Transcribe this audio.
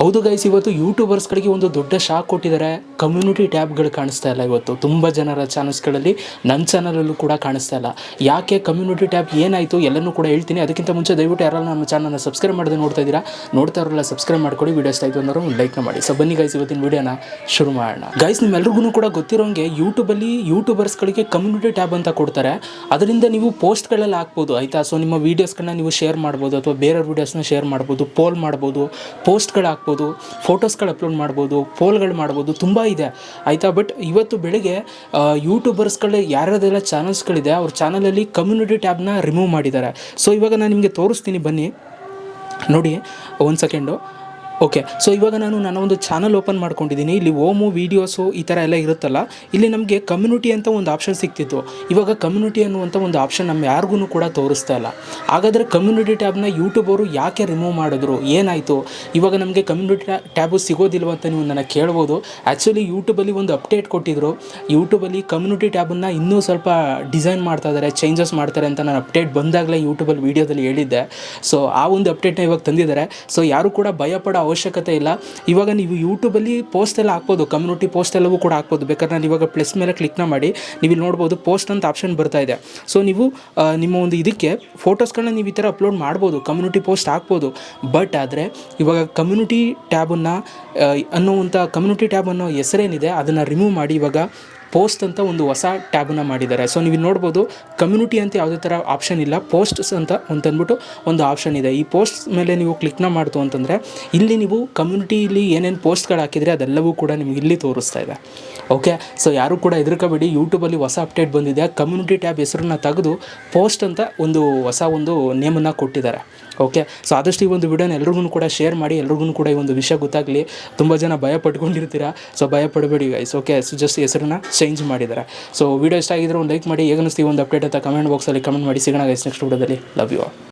ಹೌದು ಗೈಸ್ ಇವತ್ತು ಯೂಟ್ಯೂಬರ್ಸ್ಗಳಿಗೆ ಒಂದು ದೊಡ್ಡ ಶಾಕ್ ಕೊಟ್ಟಿದ್ದಾರೆ. ಕಮ್ಯುನಿಟಿ ಟ್ಯಾಬ್ಗಳು ಕಾಣಿಸ್ತಾ ಇಲ್ಲ ಇವತ್ತು. ತುಂಬ ಜನರ ಚಾನಲ್ಸ್ಗಳಲ್ಲಿ ನನ್ನ ಚಾನಲಲ್ಲೂ ಕೂಡ ಕಾಣಿಸ್ತಾ ಇಲ್ಲ. ಯಾಕೆ ಕಮ್ಯುನಿಟಿ ಟ್ಯಾಬ್ ಏನಾಯಿತು ಎಲ್ಲನೂ ಕೂಡ ಹೇಳ್ತೀನಿ. ಅದಕ್ಕಿಂತ ಮುಂಚೆ ದಯವಿಟ್ಟು ಯಾರಲ್ಲ ನಮ್ಮ ಚಾನಲ್ನ ಸಬ್ಸ್ಕ್ರೈಬ್ ಮಾಡದೆ ನೋಡ್ತಾ ಇದ್ದೀರಾ, ನೋಡ್ತಾ ಇರೋಲ್ಲ ಸಬ್ಸ್ಕ್ರೈಬ್ ಮಾಡ್ಕೊಳ್ಳಿ. ವೀಡಿಯೋ ಇಷ್ಟ ಆಯಿತು ಅನ್ನೋರು ಒಂದು ಲೈಕ್ನ ಮಾಡಿ. ಸೊ ಬನ್ನಿ ಗೈಸ್ ಇವತ್ತಿನ ವೀಡಿಯೋನ ಶುರು ಮಾಡೋಣ. ಗೈಸ್ ನಿಮ್ಮೆಲ್ರಿಗೂ ಕೂಡ ಗೊತ್ತಿರೋಂಗೆ ಯೂಟ್ಯೂಬಲ್ಲಿ ಯೂಟ್ಯೂಬರ್ಸ್ಗಳಿಗೆ ಕಮ್ಯುನಿಟಿ ಟ್ಯಾಬ್ ಅಂತ ಕೊಡ್ತಾರೆ. ಅದರಿಂದ ನೀವು ಪೋಸ್ಟ್ಗಳೆಲ್ಲ ಹಾಕ್ಬೋದು, ಆಯಿತಾ? ಸೊ ನಿಮ್ಮ ವೀಡಿಯೋಸ್ಗಳನ್ನ ನೀವು ಶೇರ್ ಮಾಡ್ಬೋದು ಅಥವಾ ಬೇರೆ ವೀಡಿಯೋಸ್ನ ಶೇರ್ ಮಾಡ್ಬೋದು ಪೋಲ್ ಮಾಡ್ಬೋದು ಪೋಸ್ಟ್ಗಳು ಹಾಕ್ಬೋದು. ಫೋಟೋಸ್ಗಳು ಅಪ್ಲೋಡ್ ಮಾಡ್ಬೋದು, ಪೋಲ್ಗಳು ಮಾಡ್ಬೋದು, ತುಂಬ ಇದೆ. ಆಯಿತಾ? ಬಟ್ ಇವತ್ತು ಬೆಳಗ್ಗೆ ಯೂಟ್ಯೂಬರ್ಸ್ಗಳು ಯಾರ್ಯಾರೆಲ್ಲ ಚಾನಲ್ಸ್ಗಳಿದೆ, ಅವ್ರ ಚಾನಲಲ್ಲಿ ಕಮ್ಯುನಿಟಿ ಟ್ಯಾಬ್ನ ರಿಮೂವ್ ಮಾಡಿದ್ದಾರೆ. ಸೊ, ಇವಾಗ ನಾನು ನಿಮಗೆ ತೋರಿಸ್ತೀನಿ, ಬನ್ನಿ. ನೋಡಿ, ಒಂದು ಸೆಕೆಂಡು. ಓಕೆ ಸೊ ಇವಾಗ ನಾನು ನನ್ನ ಒಂದು ಚಾನಲ್ ಓಪನ್ ಮಾಡ್ಕೊಂಡಿದ್ದೀನಿ. ಇಲ್ಲಿ ಓಮು ವೀಡಿಯೋಸು ಈ ಥರ ಎಲ್ಲ ಇರುತ್ತಲ್ಲ, ಇಲ್ಲಿ ನಮಗೆ ಕಮ್ಯುನಿಟಿ ಅಂತ ಒಂದು ಆಪ್ಷನ್ ಸಿಕ್ತಿತ್ತು. ಇವಾಗ ಕಮ್ಯುನಿಟಿ ಅನ್ನುವಂಥ ಒಂದು ಆಪ್ಷನ್ ನಮ್ಮ ಯಾರಿಗೂ ಕೂಡ ತೋರಿಸ್ತಾ ಇಲ್ಲ. ಹಾಗಾದರೆ ಕಮ್ಯುನಿಟಿ ಟ್ಯಾಬ್ನ ಯೂಟ್ಯೂಬ್ ಅವರು ಯಾಕೆ ರಿಮೂವ್ ಮಾಡಿದ್ರು? ಏನಾಯಿತು? ಇವಾಗ ನಮಗೆ ಕಮ್ಯುನಿಟಿ ಟ್ಯಾಬು ಸಿಗೋದಿಲ್ವ ಅಂತ ನೀವು ನನಗೆ ಕೇಳ್ಬೋದು. ಆ್ಯಕ್ಚುಲಿ ಯೂಟ್ಯೂಬಲ್ಲಿ ಒಂದು ಅಪ್ಡೇಟ್ ಕೊಟ್ಟಿದ್ರು. ಯೂಟ್ಯೂಬಲ್ಲಿ ಕಮ್ಯುನಿಟಿ ಟ್ಯಾಬನ್ನು ಇನ್ನೂ ಸ್ವಲ್ಪ ಡಿಸೈನ್ ಮಾಡ್ತಾ ಇದ್ದಾರೆ ಚೇಂಜಸ್ ಮಾಡ್ತಾರೆ ಅಂತ ನಾನು ಅಪ್ಡೇಟ್ ಬಂದಾಗಲೇ ಯೂಟ್ಯೂಬಲ್ಲಿ ವೀಡಿಯೋದಲ್ಲಿ ಹೇಳಿದ್ದೆ. ಸೊ ಆ ಒಂದು ಅಪ್ಡೇಟ್ನ ಇವಾಗ ತಂದಿದ್ದಾರೆ. ಸೊ ಯಾರು ಕೂಡ ಭಯಪಡೋ ಅವಶ್ಯಕತೆ ಇಲ್ಲ. ಇವಾಗ ನೀವು ಯೂಟ್ಯೂಬಲ್ಲಿ ಪೋಸ್ಟ್ ಎಲ್ಲ ಹಾಕ್ಬೋದು ಕಮ್ಯುನಿಟಿ ಪೋಸ್ಟ್ ಎಲ್ಲವೂ ಕೂಡ ಹಾಕ್ಬೋದು. ಬೇಕಾದ್ರೆ ನಾನು ಇವಾಗ ಪ್ಲಸ್ ಮೇಲೆ ಕ್ಲಿಕ್ನ ಮಾಡಿ, ನೀವು ಇಲ್ಲಿ ನೋಡ್ಬೋದು ಪೋಸ್ಟ್ ಅಂತ ಆಪ್ಷನ್ ಬರ್ತಾ ಇದೆ. ಸೊ ನೀವು ನಿಮ್ಮ ಒಂದು ಇದಕ್ಕೆ ಫೋಟೋಸ್ಗಳನ್ನ ನೀವು ಈ ಥರ ಅಪ್ಲೋಡ್ ಮಾಡ್ಬೋದು ಕಮ್ಯುನಿಟಿ ಪೋಸ್ಟ್ ಹಾಕ್ಬೋದು. ಬಟ್ ಆದರೆ ಇವಾಗ ಕಮ್ಯುನಿಟಿ ಟ್ಯಾಬನ್ನು ಅನ್ನೋವಂಥ ಕಮ್ಯುನಿಟಿ ಟ್ಯಾಬ್ ಅನ್ನೋ ಹೆಸರೇನಿದೆ, ಅದನ್ನು ರಿಮೂವ್ ಮಾಡಿ ಇವಾಗ ಪೋಸ್ಟ್ ಅಂತ ಒಂದು ಹೊಸ ಟ್ಯಾಬನ್ನು ಮಾಡಿದ್ದಾರೆ. ಸೊ ನೀವು ನೋಡ್ಬೋದು ಕಮ್ಯುನಿಟಿ ಅಂತ ಯಾವುದೇ ಥರ ಆಪ್ಷನ್ ಇಲ್ಲ. ಪೋಸ್ಟ್ಸ್ ಅಂತ ಅಂತಂದ್ಬಿಟ್ಟು ಒಂದು ಆಪ್ಷನ್ ಇದೆ. ಈ ಪೋಸ್ಟ್ ಮೇಲೆ ನೀವು ಕ್ಲಿಕ್ನ ಮಾಡ್ತು ಅಂತಂದರೆ, ಇಲ್ಲಿ ನೀವು ಕಮ್ಯುನಿಟಿಲಿ ಏನೇನು ಪೋಸ್ಟ್ಗಳು ಹಾಕಿದರೆ ಅದೆಲ್ಲವೂ ಕೂಡ ನಿಮ್ಗೆ ಇಲ್ಲಿ ತೋರಿಸ್ತಾ ಇದೆ. ಓಕೆ ಸೊ ಯಾರು ಕೂಡ ಹೆದರ್ಕೋಬೇಡಿ. ಯೂಟ್ಯೂಬಲ್ಲಿ ಹೊಸ ಅಪ್ಡೇಟ್ ಬಂದಿದೆ. ಕಮ್ಯುನಿಟಿ ಟ್ಯಾಬ್ ಹೆಸರನ್ನ ತೆಗೆದು ಪೋಸ್ಟ್ ಅಂತ ಒಂದು ಹೊಸ ಒಂದು ನೇಮನ್ನು ಕೊಟ್ಟಿದ್ದಾರೆ. ಓಕೆ ಸೊ ಆದಷ್ಟು ಈ ಒಂದು ವಿಡಿಯೋನ ಎಲ್ರಿಗೂ ಕೂಡ ಶೇರ್ ಮಾಡಿ, ಎಲ್ರಿಗೂ ಕೂಡ ಈ ಒಂದು ವಿಷಯ ಗೊತ್ತಾಗಲಿ. ತುಂಬ ಜನ ಭಯ ಪಟ್ಕೊಂಡಿರ್ತೀರಾ? ಸೊ ಭಯ ಪಡಬೇಡಿ ಗೈಸ್ ಓಕೆ ಸೊ ಜಸ್ಟ್ ಹೆಸರನ್ನ ಚೇಂಜ್ ಮಾಡಿದ್ದಾರೆ ಸೊ ವಿಡಿಯೋ ಇಷ್ಟ ಆಗಿದ್ರೆ ಒಂದು ಲೈಕ್ ಮಾಡಿ. ಈಗ ಅನಿಸ್ತೀವಿ ಒಂದು ಅಪ್ಡೇಟ್ ಅಂತ ಕಮೆಂಟ್ ಬಾಕ್ಸಲ್ಲಿ ಕಮೆಂಟ್ ಮಾಡಿ. ಸಿಗೋಣ ಗೈಸ್ ನೆಕ್ಸ್ಟ್ ವಿಡಿಯೋದಲ್ಲಿ. Love you